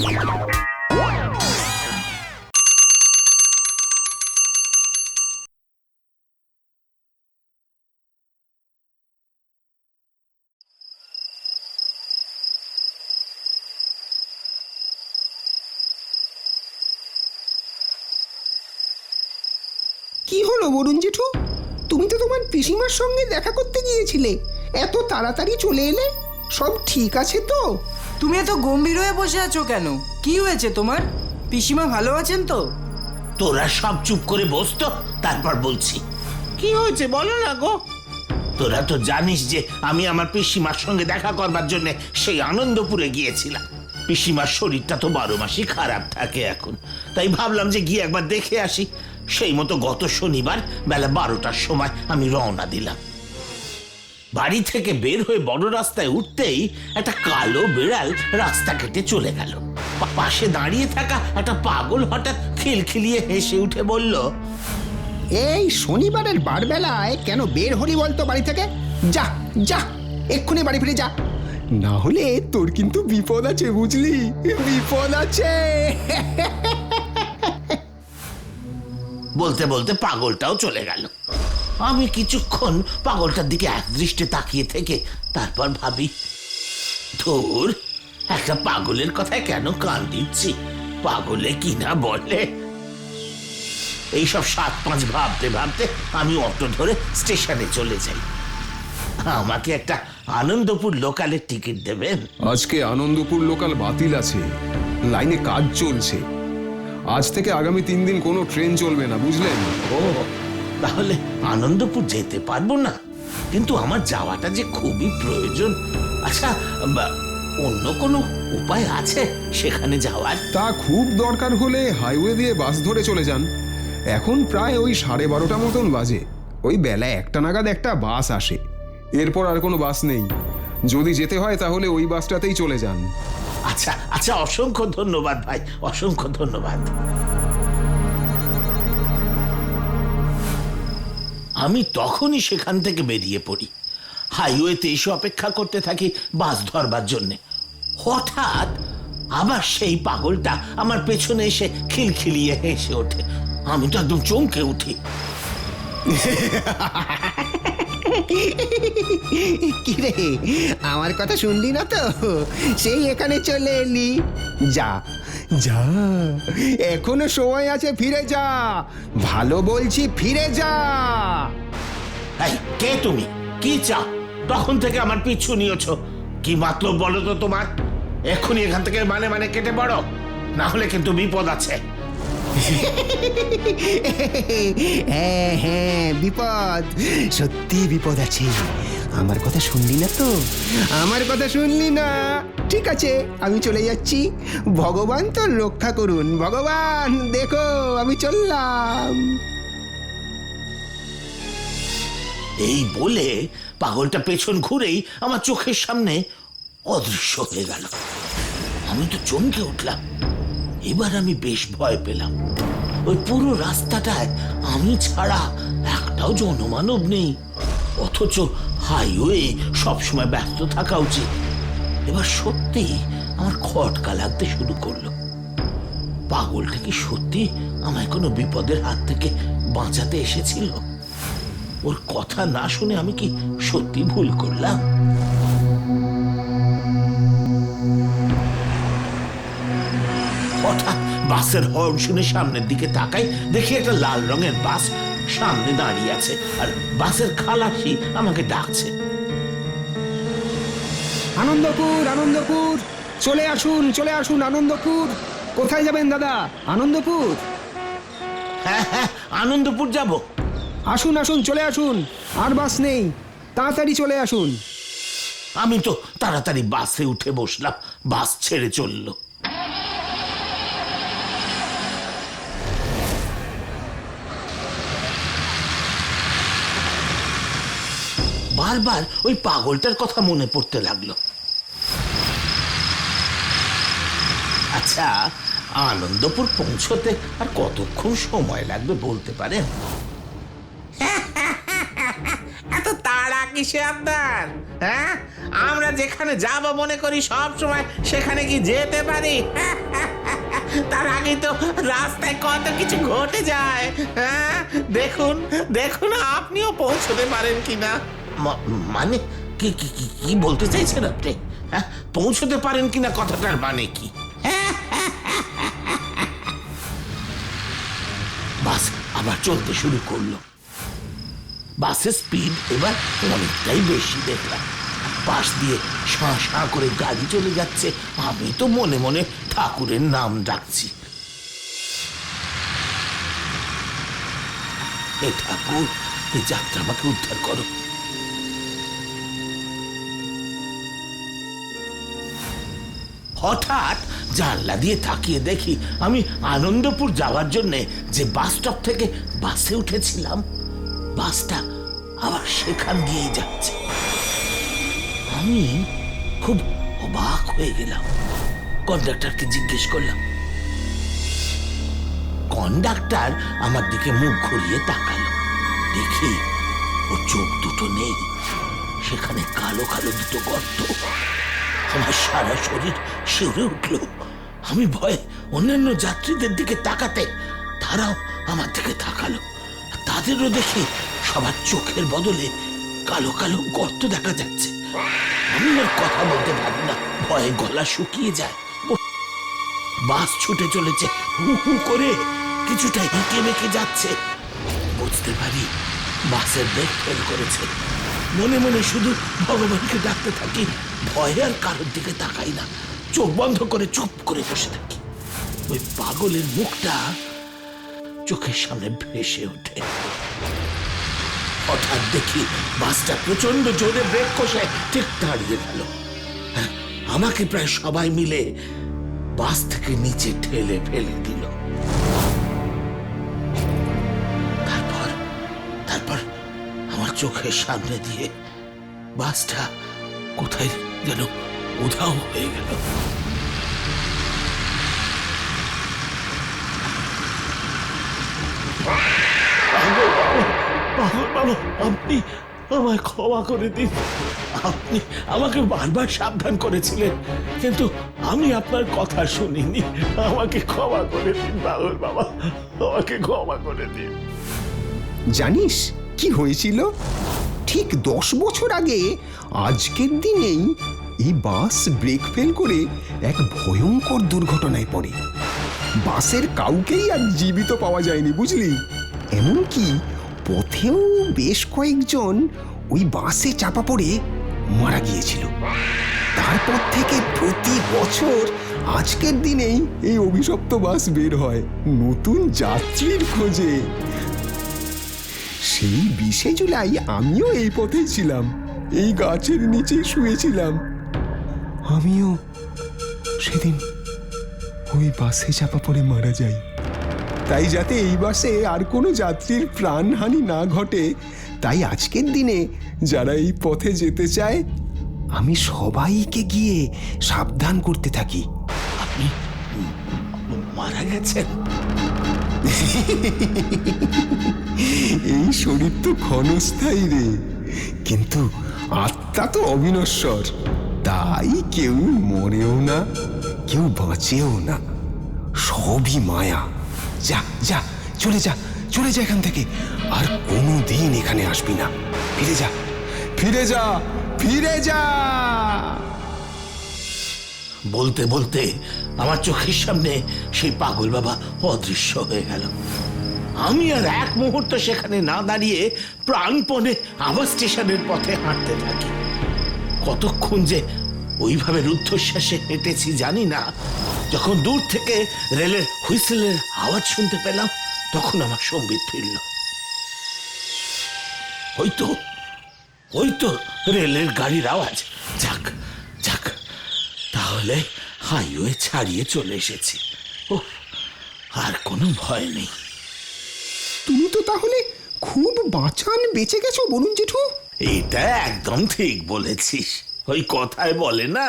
কি হলো বরুণ জেঠু? তুমি তো তোমার পিসিমার সঙ্গে দেখা করতে গিয়েছিলে। এত তাড়াতাড়ি চলে এলে? সব ঠিক আছে তো? তুমি এত গম্ভীর হয়ে বসে আছো কেন? কি হয়েছে তোমার? পিসিমা ভালো আছেন তো? তোরা সব চুপ করে বসতো তারপর বলছি। কি হয়েছে? বলো না গো। তোরা তো জানিস যে আমি আমার পিসিমার সঙ্গে দেখা করবার জন্য সেই আনন্দপুরে গিয়েছিলাম। পিসিমার শরীরটা তো বারো মাসই খারাপ থাকে এখন। তাই ভাবলাম যে গিয়ে একবার দেখে আসি। সেই মতো গত শনিবার বেলা বারোটার সময় আমি রওনা দিলাম। বাড়ি থেকে বের হয়ে বড় রাস্তায় উঠতেই একটা কালো বিড়াল রাস্তা কেটে চলে গেল। পাশে দাঁড়িয়ে থাকা একটা পাগল হঠাৎ খিলখিলিয়ে হেসে উঠে বলল এই শনিবারের বারবেলায় কেন বের হলি বলতো বাড়ি থেকে? যা যা এক্ষুনি বাড়ি ফিরে যা। না হলে তোর কিন্তু বিপদ আছে বুঝলি? বিপদ আছে। বলতে বলতে পাগলটাও চলে গেল। আমি কিছুক্ষণ পাগলটার দিকে একদৃষ্টে তাকিয়ে থেকে তারপর ভাবি ধুর একটা পাগলের কথায় কেন কান দিচ্ছি? পাগলে কি না বলে? এইসব সাত পাঁচ ভাবতে ভাবতে আমি অটো ধরে স্টেশনে চলে যাই। আমাকে একটা আনন্দপুর লোকালের টিকিট দেবেন। আজকে আনন্দপুর লোকাল বাতিল আছে। লাইনে কাজ চলছে। আজ থেকে আগামী তিন দিন কোনো ট্রেন চলবে না বুঝলেন? ও তাহলে আনন্দপুর যেতে পারব না। কিন্তু আমার যাওয়াটা যে খুবই প্রয়োজন। আচ্ছা অন্য কোনো উপায় আছে সেখানে যাওয়ার? তা খুব দরকার হলে হাইওয়ে দিয়ে বাস ধরে চলে যান। এখন প্রায় ওই সাড়ে বারোটা মতন বাজে। ওই বেলা একটা নাগাদ একটা বাস আসে। এরপর আর কোনো বাস নেই। যদি যেতে হয় তাহলে ওই বাসটাতেই চলে যান। আচ্ছা আচ্ছা অসংখ্য ধন্যবাদ ভাই অসংখ্য ধন্যবাদ। আমি তখনই সেখান থেকে বেরিয়ে পড়ি। হাইওয়েতে এসে অপেক্ষা করতে থাকি বাস ধরবার জন্যে। হঠাৎ আবার সেই পাগলটা আমার পেছনে এসে খিলখিলিয়ে হেসে ওঠে। আমি তো একদম চমকে উঠি। কি রে আমার কথা শুনলি না তো? সেই এখানে চলে এলি। যা যা এখনও সময় আছে ফিরে যা। ভালো বলছি ফিরে যা। এই কে তুমি? কি চাও তখন থেকে আমার পিছু নিয়েছ? কি মাতলব বলো তো তোমার? এক্ষুনি এখান থেকে মানে মানে কেটে পড়ো। না হলে কিন্তু বিপদ আছে। হ্যাঁ হ্যাঁ বিপদ। সত্যি বিপদ আছে। আমার কথা শুনলি না তো? আমার কথা শুনলি না। ঠিক আছে আমি চলে যাচ্ছি। ভগবান তো রক্ষা করুন। ভগবান দেখো আমি চললাম। এই বলে পাগলটা পেছন ঘুরেই আমার চোখের সামনে অদৃশ্য হয়ে গেল। আমি তো চমকে উঠলাম। এবার আমি বেশ ভয় পেলাম। ওই পুরো রাস্তাটায় আমি ছাড়া একটাও জনমানব নেই। অথচ হাইওয়ে সবসময় ব্যস্ত থাকা উচিত। এবার সত্যি আমার খটকা লাগতে শুরু করল। পাগলটা কি সত্যি আমায় কোনো বিপদের হাত থেকে বাঁচাতে এসেছিল? ওর কথা না শুনে আমি কি সত্যি ভুল করলাম? হঠাৎ বাসের হর্ন শুনে সামনের দিকে তাকাই দেখি একটা লাল রঙের বাস সামনে দাঁড়িয়ে আছে আর বাসের খালাসি আমাকে ডাকছে। আনন্দপুর আনন্দপুর চলে আসুন চলে আসুন আনন্দপুর। কোথায় যাবেন দাদা? আনন্দপুর? হ্যাঁ হ্যাঁ আনন্দপুর যাব। আসুন আসুন চলে আসুন। আর বাস নেই। তাড়াতাড়ি চলে আসুন। আমি তো তাড়াতাড়ি বাসে উঠে বসলাম। বাস ছেড়ে চলল। বারবার ওই পাগলটার কথা মনে পড়তে লাগল। আচ্ছা আনন্দপুর পৌঁছতে আর কতক্ষণ সময় লাগবে বলতে পারেন এত তাড়া কিসে আবদার? হ্যাঁ? আমরা যেখানে যাব মনে করি সব সময় সেখানে কি যেতে পারি? তার আগে তো রাস্তায় কত কিছু ঘটে যায়। হ্যাঁ? দেখুন দেখুন, আপনিও পৌঁছতে পারেন কিনা? মানে? কি কি কি কি বলতে চাইছেন আপনি? হ্যাঁ? পৌঁছতে পারেন কিনা কথাটার মানে কি? বাস আবার চলতে শুরু করল। বাসের স্পিড এবার অনেকটাই বেশি দেখলাম। পাশ দিয়ে শাঁ শাঁ করে গাড়ি চলে যাচ্ছে। আমি তো মনে মনে ঠাকুরের নাম ডাকছি। হে ঠাকুর এই যাত্রা আমাকে উদ্ধার করো। হঠাৎ জানলা দিয়ে তাকিয়ে দেখি আমি আনন্দপুর যাওয়ার জন্য যে বাস স্টপ থেকে বাসে উঠেছিলাম, বাসটা আবার সেখান দিয়েই যাচ্ছে। আমি খুব অবাক হয়ে গেলাম। কন্ডাক্টরকে জিজ্ঞেস করলাম, কন্ডাক্টর আমার দিকে মুখ ঘুরিয়ে তাকালো। দেখি ও চোখ দুটো নেই, সেখানে কালো কালো দুটো গর্ত। আমার সারা শরীর শিউরে উঠল। আমি ভয়ে অন্যান্য যাত্রীদের দিকে তাকাতে তারাও আমার দিকে তাকালো। তাদেরও দেখি সবার চোখের বদলে কালো কালো গর্ত দেখা যাচ্ছে। আমি আর কথা বলতে পারি না। ভয়ে গলা শুকিয়ে যায়। বাস ছুটে চলেছে। হু হু করে কিছুটা হেঁকে বেঁকে যাচ্ছে। বুঝতে পারি বাসের ব্রেক ফেল করেছে। মনে মনে শুধু ভগবানকে ডাকতে থাকি ভয়ে আর কারোর দিকে তাকাই না। চোখ বন্ধ করে চুপ করে বসে থাকি। ওই পাগলের মুখটা চোখের সামনে ভেসে ওঠে। হঠাৎ দেখি বাসটা প্রচণ্ড জোরে ব্রেক কষে ঠিক দাঁড়িয়ে গেল। হ্যাঁ, আমাকে প্রায় সবাই মিলে বাস থেকে নিচে ঠেলে ফেলে দিল। চোখের সামনে দিয়ে বাসটা কোথায় যেন উধাও হয়ে গেল। আপনি আমায় ক্ষমা করে দিন। আপনি আমাকে বারবার সাবধান করেছিলেন, কিন্তু আমি আপনার কথা শুনিনি। আমাকে ক্ষমা করে দিন পাগল বাবা, আমাকে ক্ষমা করে দিন। জানিস কি হয়েছিল? ঠিক দশ বছর আগে, আজকের দিনেই এই বাস ব্রেক ফেল করে এক ভয়ঙ্কর দুর্ঘটনায় পড়ে। বাসের কাউকেই আর জীবিত পাওয়া যায়নি, বুঝলি? এমনকি পথেও বেশ কয়েকজন ওই বাসে চাপা পড়ে মারা গিয়েছিল। তারপর থেকে প্রতি বছর আজকের দিনেই এই অভিশপ্ত বাস বের হয়। নতুন যাত্রীর খোঁজে। সেই বিশে জুলাই আমিও এই পথেই ছিলাম। এই গাছের নিচে শুয়েছিলাম। আমিও সেদিন ওই বাসে চাপা পড়ে মারা যাই। তাই যাতে এই বাসে আর কোনো যাত্রীর প্রাণহানি না ঘটে, তাই আজকের দিনে যারা এই পথে যেতে চায়, আমি সবাইকে গিয়ে সাবধান করতে থাকি। আপনি মারা গেছেন? এই শরীর তো ক্ষণস্থায়ী রে। কিন্তু আত্মা তো অবিনশ্বর। তাই কেউ মরেও না, কেউ বাঁচেও না। সবই মায়া। যা যা, চলে যা চলে যা এখান থেকে। আর কোনো দিন এখানে আসবি না। ফিরে যা ফিরে যা ফিরে যা। বলতে বলতে আমার চোখের সামনে সেই পাগল বাবা অদৃশ্য হয়ে গেল। আমি আর এক মুহূর্ত সেখানে না দাঁড়িয়ে প্রাণপণে আবার স্টেশনের পথে হাঁটতে থাকি। কতক্ষণ যে ওইভাবে রুদ্ধশ্বাসে হেঁটেছি জানি না। যখন দূর থেকে রেলের হুইসেলের আওয়াজ শুনতে পেলাম, তখন আমার সম্বিত ফিরল। ওই তো ওই তো রেলের গাড়ির আওয়াজ। যাক তাহলে হাইওয়ে ছাড়িয়ে চলে এসেছি। ও আর কোনো ভয় নেই। তুমি তো তাহলে খুব বাঁচান বেঁচে গেছো বলুন জেঠু। এটা একদম ঠিক বলেছিস। ওই কথায় বলে না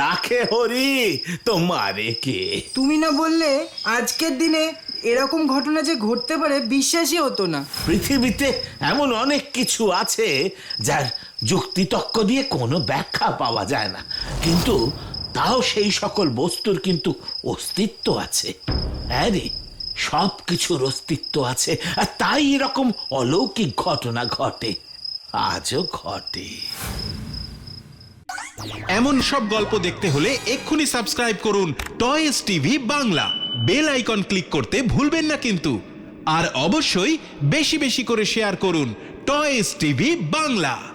রাখে হরি তো মারে কে? তুমি না বললে আজকের দিনে এরকম ঘটনা যে ঘটতে পারে বিশ্বাসই হতো না। পৃথিবীতে এমন অনেক কিছু আছে যার যুক্তিতক্ক দিয়ে কোনো ব্যাখ্যা পাওয়া যায় না। কিন্তু তাও সেই সকল বস্তুর কিন্তু অস্তিত্ব আছে। হ্যাঁ সব কিছুর অস্তিত্ব আছে, আর তাই এরকম অলৌকিক ঘটনা ঘটে, আজও ঘটে। এমন সব গল্প দেখতে হলে এক্ষুনি সাবস্ক্রাইব করুন toys TV Bangla. Bell icon click করতে ভুলবেন না কিন্তু। আর অবশ্যই বেশি বেশি করে শেয়ার করুন টয়েস টিভি বাংলা।